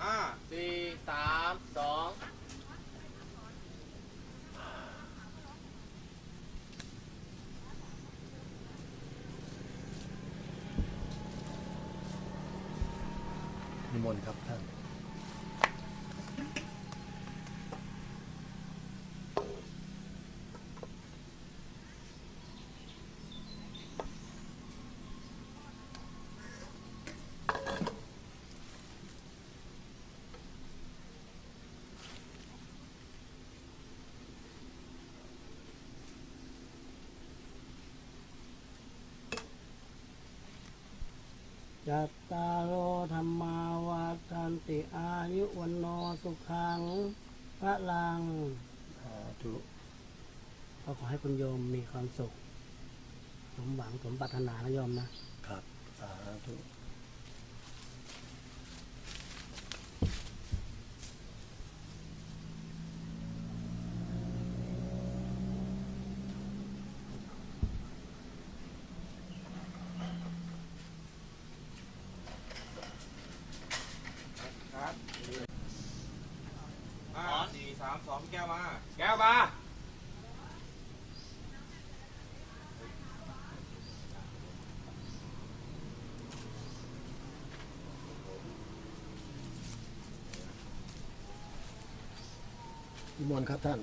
ห้าสี่สามสองนิมนต์ครับ จัตตารโอธรรมาวาทันติอายุวันโนสุขังพระลังสาธุก็ขอให้คุณโยมมีความสุข สมหวังสมปรารถนานะโยมนะ ครับ สาธุ ครับห้าสี่สามสองแก้วมา แก้วมา นิมนต์ครับท่าน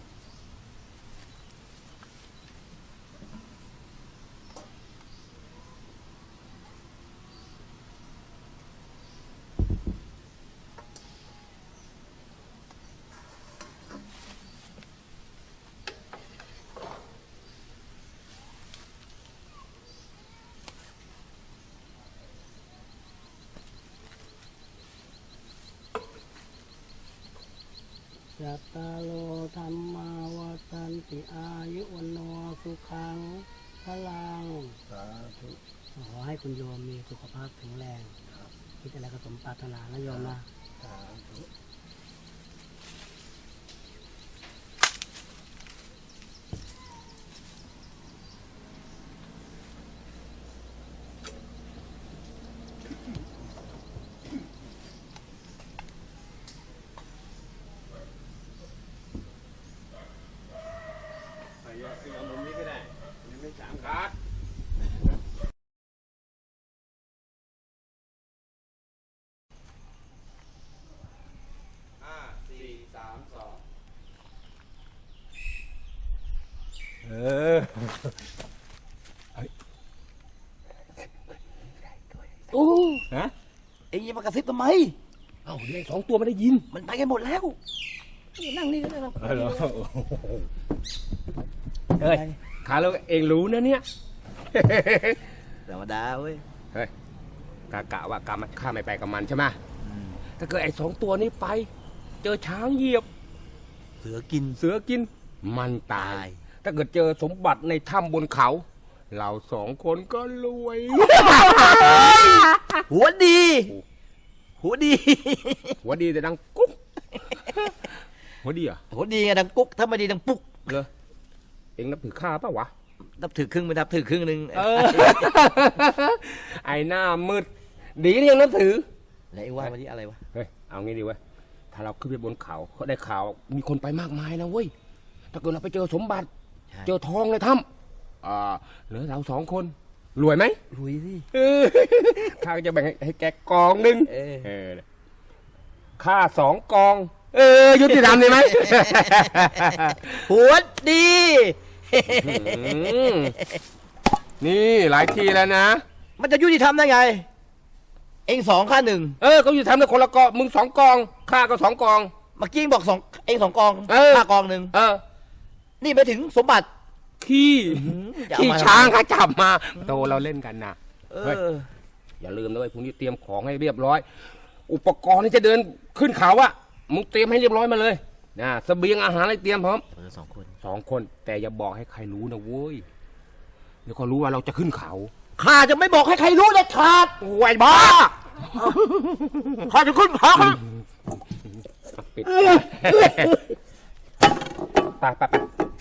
จัตตารโอธรรมาวาทันติอายุวันโนสุขังพระลังสาธุขอให้คุณโยมมีสุขภาพแข็งแรง คิดอะไรก็สมปรารถนานะโยมนะสาธุ เอาเอามุมนี้ก็ได้ยังไม่ สามขาดห้าสี่สามสองเออโอ้ฮะเอ็งอยังมากระซิบทำไม เอ้าเด็กสองตัวไม่ได้ยิน มันไปกันหมดแล้วนี่นั่งนี่ก็ได้ครับ เออเหรอเฮ้ย ขาแล้วเองรู้นะเนี่ย ธรรมดาเว้ยเฮ้ยกะกะว่ากามันข้าไม่ไปกับมันใช่ไหมถ้าเกิดไอ้สองตัวนี้ไป เจอช้างเหยียบ เสือกิน เสือกิน มันตาตายยถ้าเกิดเจอสมบัติในถ้ำบนเขา เราสองคนก็รวย หัวดี หัวดี หัวดีแต่ดังกุ๊ก หัวดีเหรอะหัวดีไงดังกุ๊ก ถ้าไม่ดีดังปุ๊กเลย เองนับถือข้าปะวะ นับถือครึ่งไม่นับถือครึ่งหนึ่งเออ ไอ้หน้ามืด ดีที่ยังนับถือ แล้วไอ้ว่าวันนี้อะไรวะ เฮ้ย เอางี้ดีเว้ยถ้าเราขึ้นไปบนเขาเขาได้ข่าว มีคนไปมากมายนะเว้ย ถ้าเกิดเราไปเจอสมบัติ ใช่ เจอทองในถ้ำอ่าเหลือเราสองคน รวยไหมลุยสิ เออข้าก็จะแบ่งให้ให้แกกองหนึ่งเออ เออข้าสองกอง เออ ยุติธรรมดีไหมหัวดีอืม นี่หลายทีแล้วนะ มันจะยุติธรรมได้ไง เอ็งสองข้าหนึ่งเออเขาอยู่ทำในคนละกองมึงสองกองข้าก็สองกอง เมื่อกี้บอกสองเอ็งสองกองเออ ข้ากองหนึ่งเออ นี่ไปถึงสมบัติ ขี้จะเอาขี้มา ช้างข้าจับมา โตเราเล่นกันนะ เอเฮ้ย ออย่าลืมนะเว้ยพรุ่งนี้เตรียมของให้เรียบร้อย อุปกรณ์ที่จะเดินขึ้นเขาอะมึงเตรียมให้เรียบร้อยมาเลย นะเสบียงอาหารอะไรเตรียมพร้อมเออสองคนสองคน แต่อย่าบอกให้ใครรู้นะเว้ยเดี๋ยวเขารู้ว่าเราจะขึ้นเขาข้าจะไม่บอกให้ใครรู้เด็ดขาดไวบ้าข้าจะขึ้นเขาปิดไปไปไป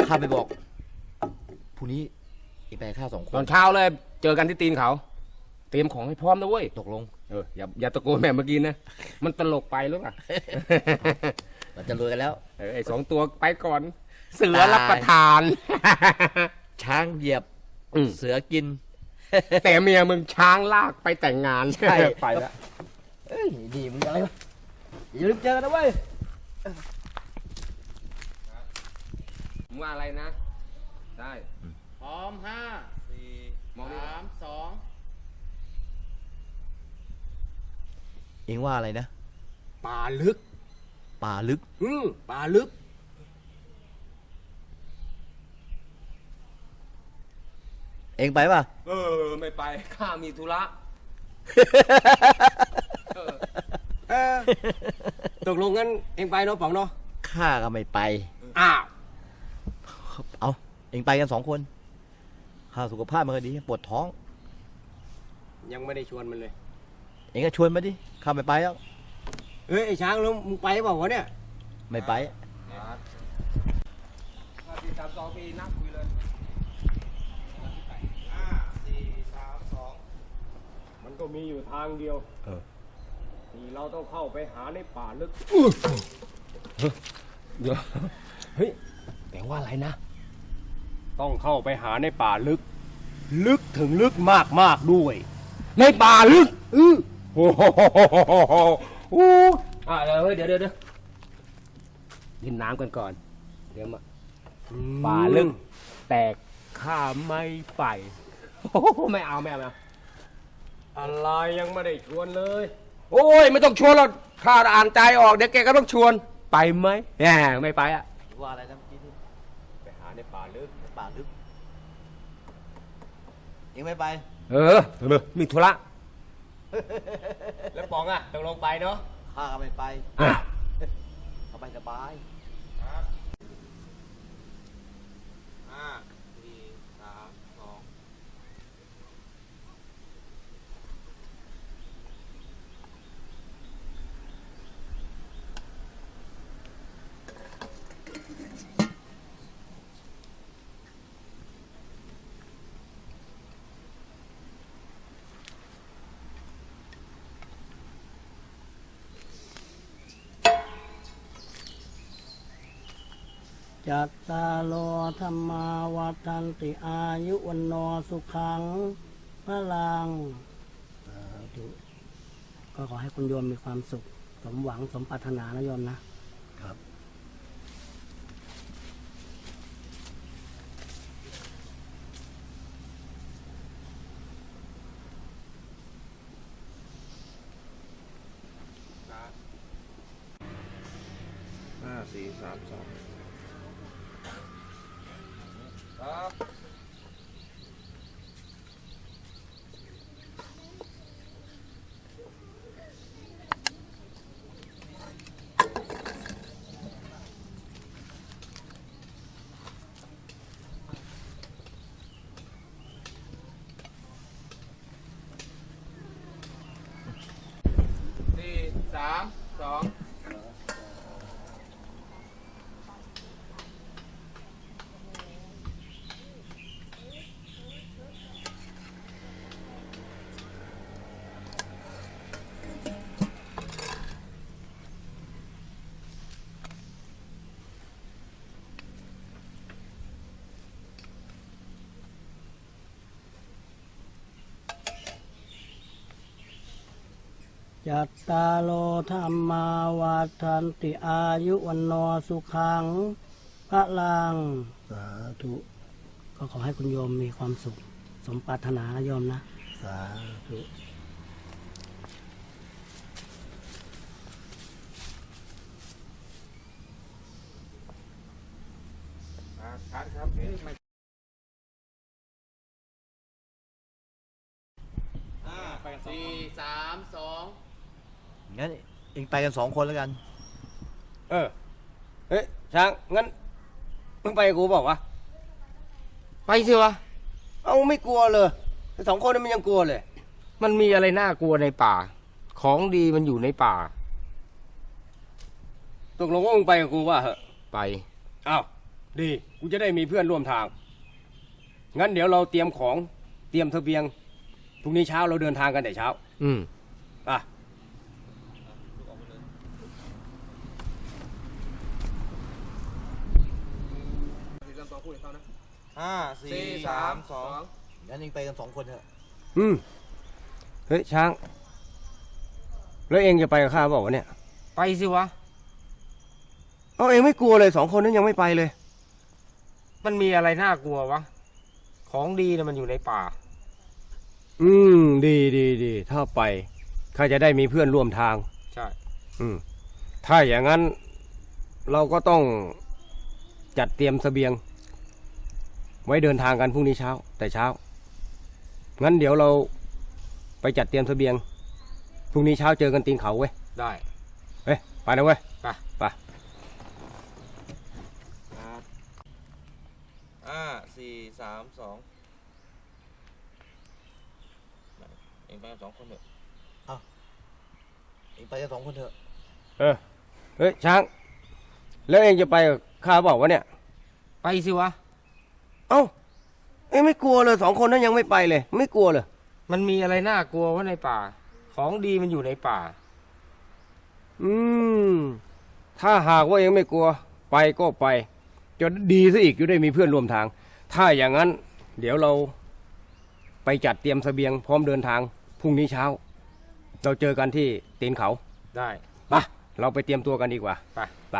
ข้าไปบอกพรุ่งนี้อีกไปข้าสองคตอนนเช้าเลย เจอกันที่ตีนเขา เตรียมของให้พร้อมนะเว้ยตกลงเอออย่าอย่าตะโกนแบบเมื่อกี้นะ มันตลกไปหรือเปล่า เราจะรวยกันแล้ว เออไอสองตัวไปก่อน เสือรับประทาน ช้างเหยียบอืม เสือกิน แต่เมียมึงช้างลากไปแต่งงานใช่ ไปแล้ว เอ้ยดีมึงอะไรวะอย่าลืมเจอกันนะเว้ยมึงว่าอะไรนะ ได้ พร้อมห้าสี่มองดิสามสองเองว่าอะไรนะ ป่าลึก ป่าลึก อืมป่าลึก เองไปป่ะ เออ ไม่ไป ข้ามีธุระ เออ เออ ตกลงงั้นเองไปเนาะป๋องเนาะ ข้าก็ไม่ไป อ้าว เอาเองไปกันสองคนข้าสุขภาพไมันก็ดีปวดท้อง ยังไม่ได้ชวนมันเลย เองก็ชวนมาดิข้าไม่ไปแล้ว เฮ้ยไอ้ช้างแล้วมึงไปเปล่าวะเนี่ย ไม่ไปห้าสี่สามสองปีนับคุยเลยห้าสี่สามสองมันก็มีอยู่ทางเดียวเออ ที่เราต้องเข้าไปหาในป่าลึก เดี๋ยวเฮ้ยแต่ว่าอะไรนะ ต้องเข้าไปหาในป่าลึก ลึกถึงลึกมากมากๆด้วย ในป่าลึก อือโอ้โห อู้อ่าเดี๋ยวเฮ้ยเดี๋ยวเดี๋ยวเดี๋ยวดินน้ำกันก่อน เดี๋ยวมาป่าลึกแต่ข้าไม่ไปโอ้โหไม่เอาไม่เอาไม่เอาอะไรยังไม่ได้ชวนเลย โอ้ยไม่ต้องชวนหรอกข้าอ่านใจออกเดี๋ยวแกก็ต้องชวนไปไหมแหมไม่ไปอะว่าอะไรนะเมื่อกี้ที่ไปหาในป่าลึกป่าลึกเองไม่ไป เออเออมีธุระ แล้วปองอะตกลงไปเนาะข้าก็ไม่ไปอะสบายสบายห้า จัตตาโลธรรมาวัฏันติอายุวันโนสุขังพลังก็ขอให้คุณโยมมีความสุข สมหวังสมปรารถนานะโยมนะ ครับห้าสี่สามสองามสอง จัตตาโลธรรมาวัฏันติอายุวันโนสุขังพระลังสาธุก็ขอให้คุณโยมมีความสุข สมปรารถนานะโยมนะ สาธุ อ่าคัดครับเอ๊ะไม่ห้า สี่สามสอง งั้นเองไปกันสองคนแล้วกัน เออ เฮ้ยช้างงั้นมึงไปกับกูบอกวะ ไปสิวะ เอาไม่กลัวเลยไอ้สองคนนี้มันยังกลัวเลย มันมีอะไรน่ากลัวในป่า ของดีมันอยู่ในป่า ตกลงว่ามึงไปกับกูว่าเหอะไป อ้าวดี กูจะได้มีเพื่อนร่วมทาง งั้นเดี๋ยวเราเตรียมของ เตรียมเสบียงพรุ่งนี้เช้าเราเดินทางกันแต่เช้า อืม อะ ห้าสี่สามสองงั้นเองไปกันสองคนเถอะอืมเฮ้ยช้าง แล้วเองจะไปกับข้าเปล่าวะเนี่ยไปสิวะ เอาเองไม่กลัวเลยสองคนนั้นยังไม่ไปเลย มันมีอะไรน่ากลัววะ ของดีนะมันอยู่ในป่า อืม ดีดีดีถ้าไปข้าจะได้มีเพื่อนร่วมทาง ใช่ อืม ถ้าอย่างนั้น เราก็ต้องจัดเตรียมเสบียง ไว้เดินทางกันพรุ่งนี้เช้า แต่เช้า งั้นเดี๋ยวเราไปจัดเตรียมเสบียง พรุ่งนี้เช้าเจอกันตีนเขาเว้ย ได้ เฮ้ย ไปนะเว้ย ไป ไปครับห้าสี่สามสองเองไปกันสองคนเถอะเองไปกันสองคนเถอะ เออ เฮ้ยช้าง แล้วเองจะไปกับข้าเปล่าวะเนี่ย ไปสิวะ เอ้าเองไม่กลัวเลยสองคนนั้นยังไม่ไปเลย ไม่กลัวเลยมันมีอะไรน่ากลัววะในป่า ของดีมันอยู่ในป่า อืม ถ้าหากว่าเองไม่กลัว ไปก็ไปจะดีซะอีกจะได้มีเพื่อนร่วมทาง ถ้าอย่างนั้น เดี๋ยวเราไปจัดเตรียมเสบียงพร้อมเดินทางพรุ่งนี้เช้า เราเจอกันที่ตีนเขาได้ ไปเราไปเตรียมตัวกันดีกว่า ไป ไป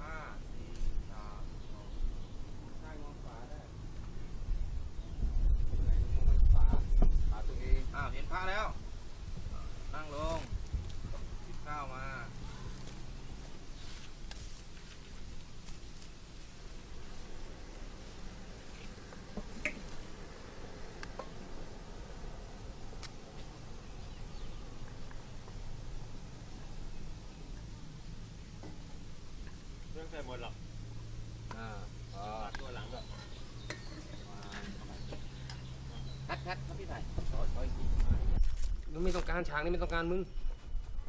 ห้าสี่สามสองใช่มองขวาได้ไหนมองขวาขวาตัวเองอ้าวเห็นพระแล้ว นั่งลงหยิบข้าวมา คัดคัดครับพี่ไผ่ไม่ต้องการช้างนี่ไม่ต้องการมึง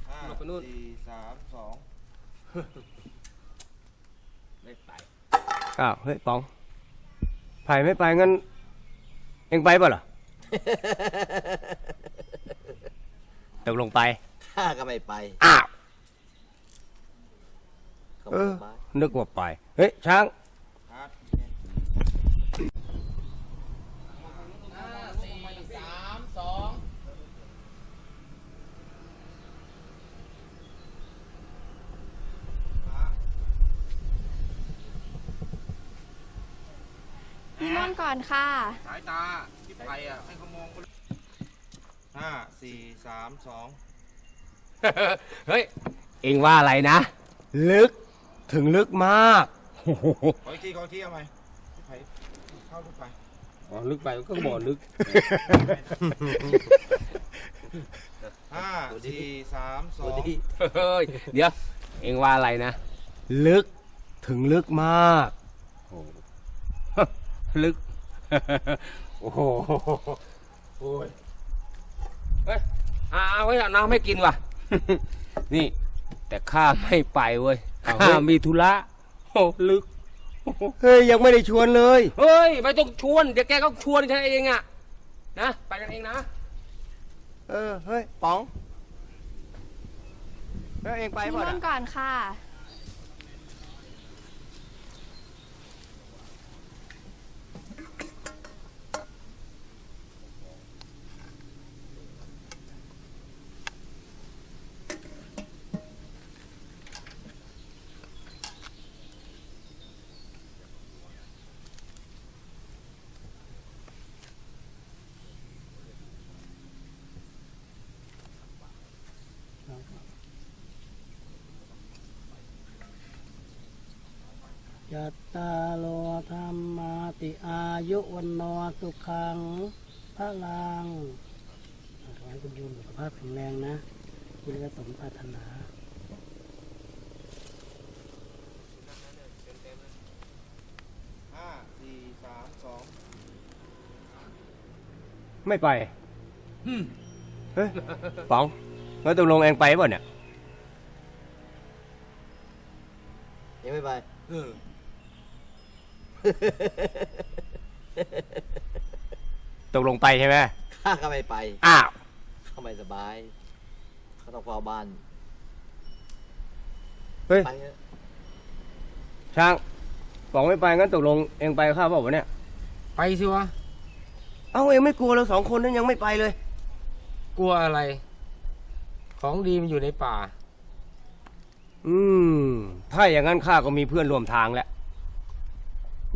ห้าเอาไปนู่น สี่สามสองไม่ไปอ้าวเฮ้ยปองไผ่ไม่ไปงั้น เองไปเปล่ะเหรอตกลงไปข้าก็ไม่ไป อ้าว เขาเอไม่อไปนึกว่าไป เฮ้ย ช้างครับห้าสี่สามสองพี่ม่อนก่อนค่ะ สายตาที่ไปอะ ให้เขามองคนละห้าสี่สามสอง เฮ้ย เองว่าอะไรนะ ลึก ถึงลึกมาก โอ้โหขออีกทีขออีกทีเอาไหมที่ไปเข้าลึกไปอ๋อลึกไปก็บ่อลึก ห้าสี่สามสอดูงดิเฮ้ยเดี๋ยว เองว่าอะไรนะ ลึกถึงลึกมาก โอ้โหลึก โอ้โหโอ้ยเฮ้ยเอาเอาไว้เอาน้ำให้กินว่ะ นี่ แต่ข้าไม่ไปเว้ยเอาเฮ้ข้ายมีธุระโอ้ลึก เฮ้ยยังไม่ได้ชวนเลย เฮ้ย ไม่ต้องชวน เดี๋ยวแกก็ชวนฉันเองอะนะ ไปกันเองนะ เออเฮ้ยป๋องแล้วเองไปพี่ป่ะม่อนน่ะก่อนค่ะ ยัตตาโลธรรมาติอายุวันโนสุขังพระลังขอให้คุณโยมสุขภาพแข็งแรงนะ คุณก็สมปรารถนาห้าสี่สามสองไม่ไปเฮ้ยป๋องแล้วตกลงเองไปป่ะเนี่ยไป ตกลงไปใช่ไหมข้าก็ไม่ไปอ้าวเข้าไม่สบายเขาต้องเฝ้าบ้านเฮ้ยไปเถอะช้างบอกไม่ไปงั้นตกลงเองไปกับข้าเปล่าวะเนี่ย ไปสิวะ เอ้าเองไม่กลัวเราสองคนนั้นยังไม่ไปเลย กลัวอะไร ของดีมันอยู่ในป่า อืม ถ้าอย่างนั้นข้าก็มีเพื่อนร่วมทางแล้ว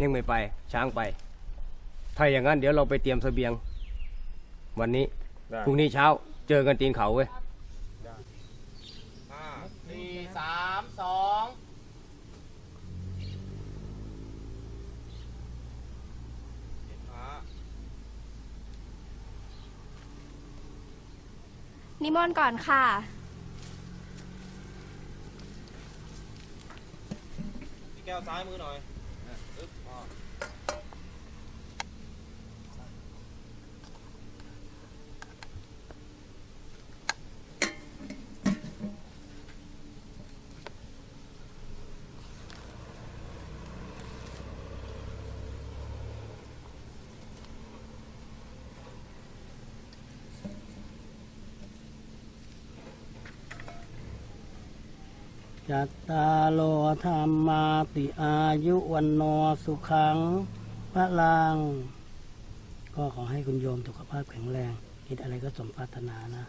ยังไม่ไปช้างไป ถ้าอย่างนั้นเดี๋ยวเราไปเตรียมเสบียง วันนี้ได้พรุ่งนี้เช้าเจอกันตีนเขาเว้ยห้าสี่สามสองเห็นพระนิมนต์ก่อนค่ะ พี่แก้วซ้ายมือหน่อย อ่ จัตตาโลธรรมาติอายุวันโนสุขังพระลังก็ขอให้คุณโยมสุขภาพแข็งแรง คิดอะไรก็สมปรารถนานะ